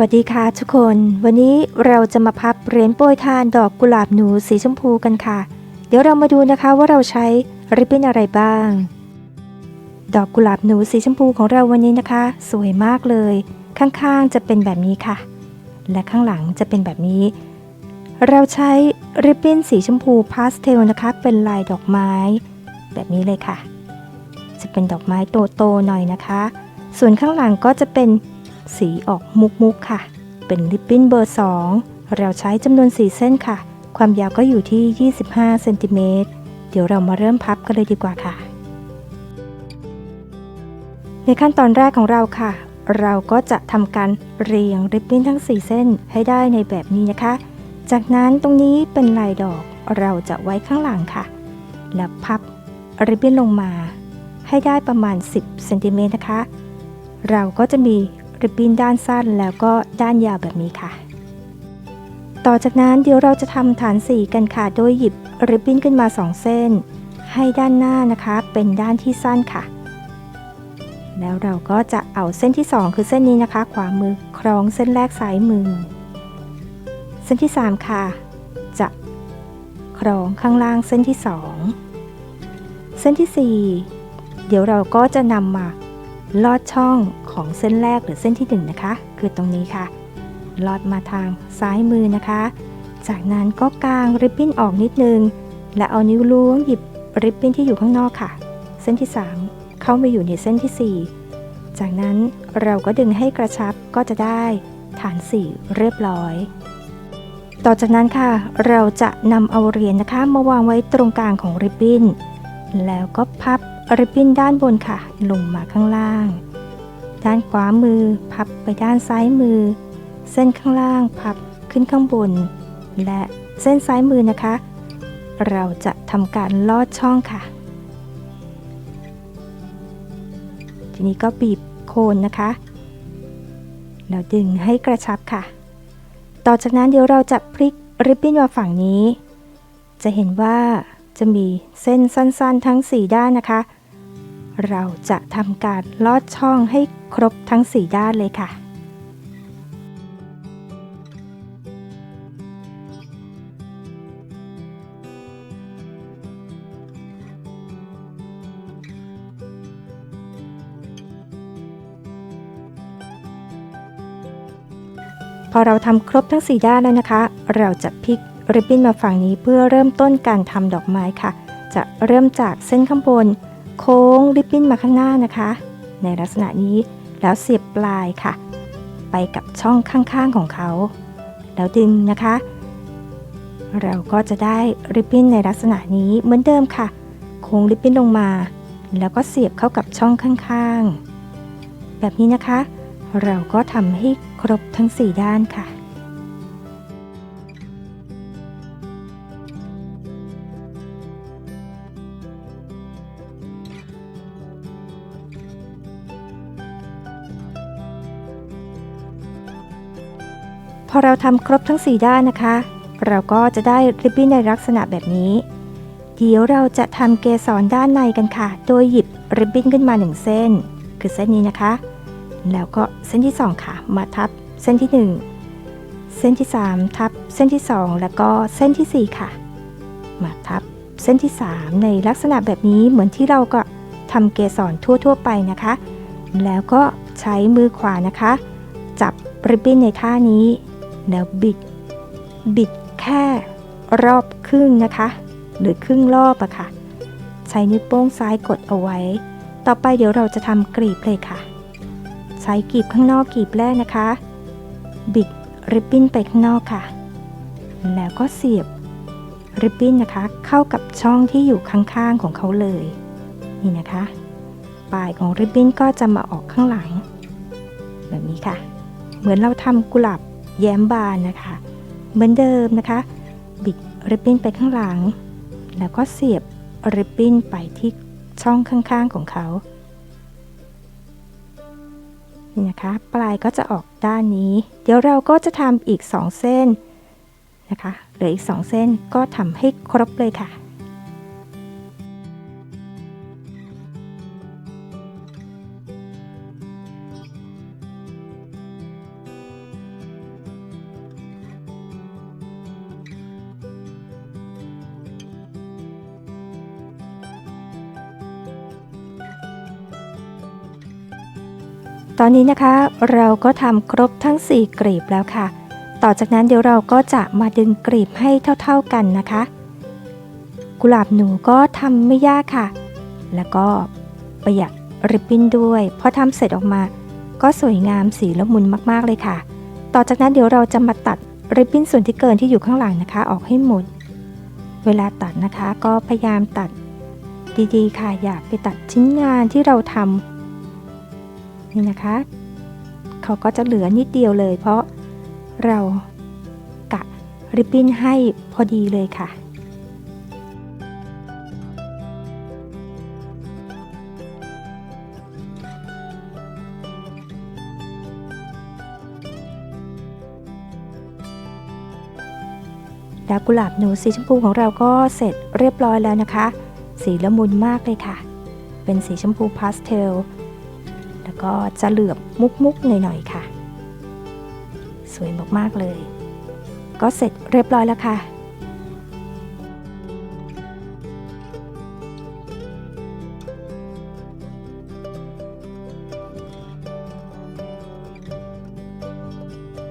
วัสดีค่ะทุกคน วันนี้เราจะมาพับเหรียญโปรยทานดอกกุหลาบหนูสีชมพูกันค่ะ เดี๋ยวเรามาดูนะคะว่าเราใช้ริบบิ้นอะไรบ้าง ดอกกุหลาบหนูสีชมพูของเราวันนี้นะคะ สวยมากเลย ข้างๆจะเป็นแบบนี้ค่ะ และข้างหลังจะเป็นแบบนี้ เราใช้ริบบิ้นสีชมพูพาสเทลนะคะ เป็นลายดอกไม้ แบบนี้เลยค่ะ จะเป็นดอกไม้โตๆหน่อยนะคะ ส่วนข้างหลังก็จะเป็น สีออกมุกๆค่ะ เป็นริบบิ้นเบอร์ 2 เราใช้จำนวน 4 เส้นค่ะ ความยาวก็อยู่ที่ 25 เซนติเมตร เดี๋ยวเรามาเริ่มพับกันเลยดีกว่าค่ะ ในขั้นตอนแรกของเราค่ะ เราก็จะทำการเรียงริบบิ้นทั้ง 4 เส้นให้ได้ในแบบนี้นะคะ จากนั้นตรงนี้เป็นลายดอกเราจะไว้ข้างหลังค่ะ แล้วพับริบบิ้นลงมา ให้ได้ประมาณ 10 เซนติเมตรนะคะ เราก็จะมี ริบบิ้นด้านสั้นแล้วก็ด้านยาวแบบนี้ค่ะ ต่อจากนั้นเดี๋ยวเราจะทำฐานสีกันค่ะ โดยหยิบริบบิ้นขึ้นมา 2 เส้น ให้ด้านหน้านะคะเป็นด้านที่สั้นค่ะ แล้วเราก็จะเอาเส้นที่ 2 คือเส้นนี้นะคะ ขวามือคล้องเส้นแรกซ้ายมือ เส้นที่ 3 ค่ะ จะคล้องข้างล่างเส้นที่ 2 เส้นที่ 4 เดี๋ยวเราก็จะนำมา ลอดช่องของเส้นแรกหรือเส้นที่1นงนะคะ คือตรงนี้ค่ะ ลอดมาทางซ้ายมือนะคะ จากนั้นก็กางริบบิ้นออกนิดนึง และเอานิ้วล้วงหยิบริบบิ้นที่อยู่ข้างนอกค่ะ เส้นที่ 3 เข้ามาอยู่ในเส้นที่ 4 จากนั้นเราก็ดึงให้กระชับก็จะได้ฐานสีเรียบร้อย ต่อจากนั้นค่ะ เราจะนำเอาเหรียญนะคะมาวางไว้ตรงกลางของริบบิ้น แล้วก็พับริบบิ้นด้านบนค่ะ ลงมาข้างล่าง ด้านขวามือพับไปด้านซ้ายมือ เส้นข้างล่างพับขึ้นข้างบน และเส้นซ้ายมือนะคะ เราจะทำการลอดช่องค่ะ ทีนี้ก็บีบโคนนะคะแล้วดึงให้กระชับค่ะ ต่อจากนั้นเดี๋ยวเราจะพลิกริบบิ้นมาฝั่งนี้ จะเห็นว่า จะมีเส้นสั้นๆ ทั้ง 4 ด้านนะคะ เราจะทำการลอดช่องให้ครบทั้ง 4 ด้านเลยค่ะ พอเราทำครบทั้ง 4 ด้านแล้วนะคะ เราจะพลิก ริบบิ้นมาฝั่งนี้เพื่อเริ่มต้นการทำดอกไม้ค่ะ จะเริ่มจากเส้นข้างบน โค้งริบบิ้นมาข้างหน้านะคะ ในลักษณะนี้แล้วเสียบปลายค่ะ ไปกับช่องข้างๆของเขา แล้วดึงนะคะ เราก็จะได้ริบบิ้นในลักษณะนี้เหมือนเดิมค่ะ โค้งริบบิ้นลงมา แล้วก็เสียบเข้ากับช่องข้างๆ แบบนี้นะคะ เราก็ทำให้ครบทั้ง 4 ด้านค่ะ พอเราทำครบทั้ง 4 ด้านนะคะ เราก็จะได้ริบบิ้นในลักษณะแบบนี้เดี๋ยวเราจะทำเกสรด้านในกันค่ะ โดยหยิบริบบิ้นขึ้นมา 1 เส้น คือเส้นนี้นะคะ แล้วก็เส้นที่ 2 ค่ะ มาทับเส้นที่ 1 เส้นที่ 3 ทับเส้นที่ 2 แล้วก็เส้นที่ 4 ค่ะ มาทับเส้นที่ 3 ในลักษณะแบบนี้เหมือนที่เราก็ทำเกสรทั่ว ๆ ไปนะคะ แล้วก็ใช้มือขวานะคะ จับริบบิ้นในท่านี้ แล้วบิด บิดแค่รอบครึ่งนะคะ หรือครึ่งรอบอะค่ะ ใช้นิ้วโป้งซ้ายกดเอาไว้ ต่อไปเดี๋ยวเราจะทำกรีบเลยค่ะ ใช้กรีบข้างนอกกรีบแรกนะคะ บิดริบบิ้นไปข้างนอกค่ะ แล้วก็เสียบริบบิ้นนะคะ เข้ากับช่องที่อยู่ข้างๆของเขาเลย นี่นะคะ ปลายของริบบิ้นก็จะมาออกข้างหลัง แบบนี้ค่ะ เหมือนเราทำกุหลาบ แย้มบานนะคะ เหมือนเดิมนะคะ บิดริบบิ้นไปข้างหลัง แล้วก็เสียบริบบิ้นไปที่ช่องข้างๆของเขานี่นะคะ ปลายก็จะออกด้านนี้ เดี๋ยวเราก็จะทำอีก 2 เส้นนะคะเหลืออีก 2 เส้นก็ทำให้ครบเลยค่ะ ตอนนี้นะคะเราก็ทำครบทั้ง 4 กลีบแล้วค่ะ ต่อจากนั้นเดี๋ยวเราก็จะมาดึงกลีบให้เท่าๆกันนะคะ กุหลาบหนูก็ทำไม่ยากค่ะ แล้วก็ประหยัดริบบิ้นด้วยพอทำเสร็จออกมา ก็สวยงามสีละมุนมากๆเลยค่ะ ต่อจากนั้นเดี๋ยวเราจะมาตัดริบบิ้นส่วนที่เกินที่อยู่ข้างหลังนะคะ ออกให้หมด เวลาตัดนะคะก็พยายามตัดดีๆ ค่ะอย่าไปตัดชิ้นงานที่เราทำ นี่นะคะ เขาก็จะเหลือนิดเดียวเลย เพราะเรากะริบบิ้นให้พอดีเลยค่ะแล้วกุหลาบหนูสีชมพูของเราก็เสร็จเรียบร้อยแล้วนะคะ สีละมุนมากเลยค่ะ เป็นสีชมพูพาสเทล ก็จะเหลือบมุกๆหน่อยๆค่ะ สวยมากๆเลย ก็เสร็จเรียบร้อยแล้วค่ะ